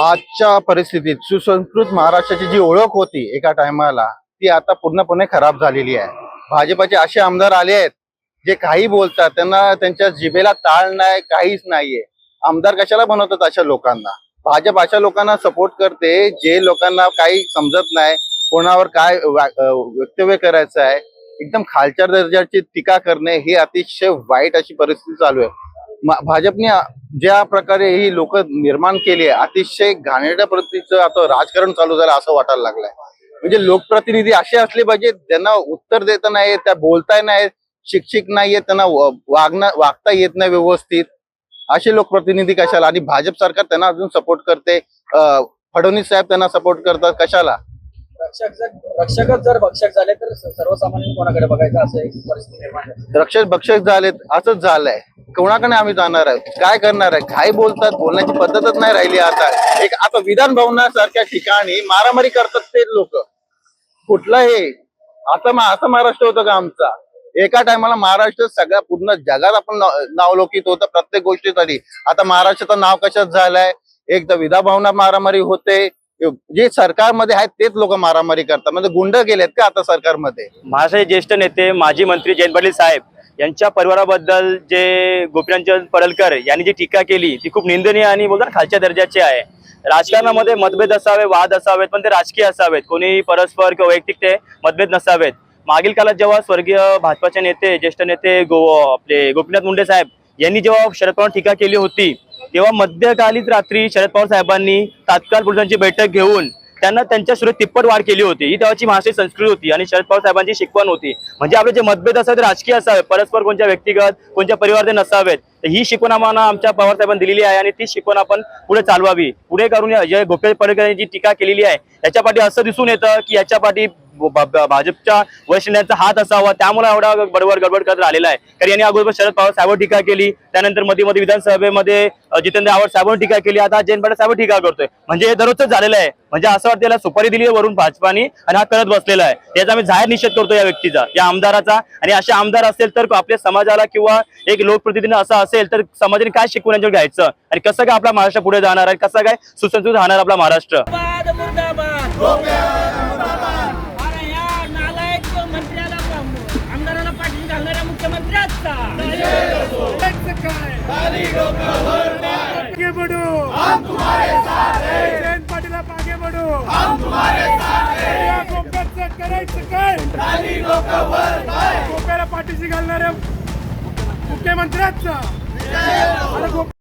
आजच्या परिस्थितीत सुसंस्कृत महाराष्ट्राची जी ओळख होती एका टायमाला ती आता पूर्णपणे खराब झालेली आहे. भाजपाचे असे आमदार आले आहेत जे काही बोलतात त्यांना त्यांच्या जिभेला ताळ नाही काहीच नाहीये. आमदार कशाला बनवतात अशा लोकांना? भाजप अशा लोकांना सपोर्ट करते जे लोकांना काही समजत नाही कोणावर काय वा- वक्तव्य करायचं आहे एकदम खालच्या दर्जाची टीका करणे ही अतिशय वाईट अशी परिस्थिती चालू आहे. भाजपने ज्या प्रकारे ही लोक निर्माण केली आहे अतिशय घाणेरड्या पद्धतीचं आता राजकारण चालू झालं असं वाटायला लागलंय. म्हणजे लोकप्रतिनिधी असे असले पाहिजे त्यांना उत्तर देता नाही त्या बोलता नाही शिक्षित नाहीये त्यांना वागणं वागता येत नाही व्यवस्थित असे लोकप्रतिनिधी कशाला? आणि भाजप सरकार त्यांना अजून सपोर्ट करते. फडणवीस साहेब त्यांना सपोर्ट करतात कशाला? रक्षकच जर भक्षक झाले तर सर्वसामान्य कोणाकडे बघायचं असं एक परिस्थिती निर्माण झाली. रक्षक भक्षक झालेत असंच झालंय. कोणाकडे आम्ही जाणार आहे काय करणार आहे काय बोलतात? बोलण्याची पद्धतच नाही राहिली आता. एक आता विधान भवनासारख्या ठिकाणी मारामारी करतात ते लोक. कुठलं हे? आता मा- असं महाराष्ट्र होतं का आमचा? एका टायमाला महाराष्ट्र सगळ्या पूर्ण जगात आपण नावलोकित होतं प्रत्येक गोष्टीसाठी. आता महाराष्ट्राचं नाव कशात झालंय? एकदा विधा भवनात मारामारी होते. जे सरकारमध्ये आहेत तेच लोक मारामारी करतात. म्हणजे गुंड गेलेत का आता सरकारमध्ये? महाराष्ट्राचे ज्येष्ठ नेते माजी मंत्री जयंत पाटील साहेब यांच्या परिवाराबद्दल जे गोपीनाथचंद पडलकर यांनी जी टीका केली ती खूप निंदनीय आणि बोलतात खालच्या दर्जाची आहे. राजकारणामध्ये मतभेद असावे वाद असावेत पण ते राजकीय असावेत. कोणी परस्पर किंवा वैयक्तिक ते मतभेद नसावेत. मागील काळात जेव्हा स्वर्गीय भाजपाचे नेते ज्येष्ठ नेते गो आपले गोपीनाथ मुंडे साहेब यांनी जेव्हा शरद पवार टीका केली होती तेव्हा मध्यकालीन रात्री शरद पवार साहेबांनी तात्काळ पोलिसांची बैठक घेऊन त्यांना त्यांच्या सुरत तिप्पट वाढ केली होती. ही तेव्हाची महाराष्ट्रीय संस्कृती होती आणि शरद पवार साहेबांची शिकवण होती. म्हणजे आपले जे मतभेद असावेत राजकीय असावे परस्पर कोणत्या व्यक्तिगत कोणत्या परिवार नसावेत. तर ही शिकवण आम्हाला आमच्या पवार साहेबांनी दिलेली आहे आणि ती शिकवण आपण पुढे चालवावी. पुढे करून या- जे गोपीनाथ पडळकर यांनी जी टीका केलेली आहे याच्या पाठी असं दिसून येतं की याच्या पाठी भाजपच्या वरिष्ठांचा हात असावा. त्यामुळे एवढा बडबड गडबड करत आलेला आहे. कारण यांनी अगोदर शरद पवार साहेबांवर टीका केली. त्यानंतरमध्ये मध्ये विधानसभेमध्ये जितेंद्र आव्हाड साहेबांवर टीका केली आता जयंत पाटील साहेब टीका करतोय म्हणजे हे दररोजच झालेलं आहे म्हणजे असं वाटतं याला सुपारी दिली आहे वरून भाजपाने आणि हा करत बसलेला आहे याचा आम्ही जाहीर निषेध करतो या व्यक्तीचा या आमदाराचा आणि असे आमदार असेल तर आपल्या समाजाला किंवा एक लोकप्रतिनिधी असं असेल तर समाजाने काय शिकवून यांच्यावर घ्यायचं आणि कसं काय आपला महाराष्ट्र पुढे जाणार आहे कसं काय सुसंस्कृत राहणार आपला महाराष्ट्र आमदाराला पाठवून हम तुम्हारे साथ हैं जयंत आप आगे बढ़ो हम तुम्हारे साथ हैं या गोप्याचं करायचं काय? गोप्याला पाठीशी घालणाऱ्या मुख्यमंत्र्याचा. अरे गोप-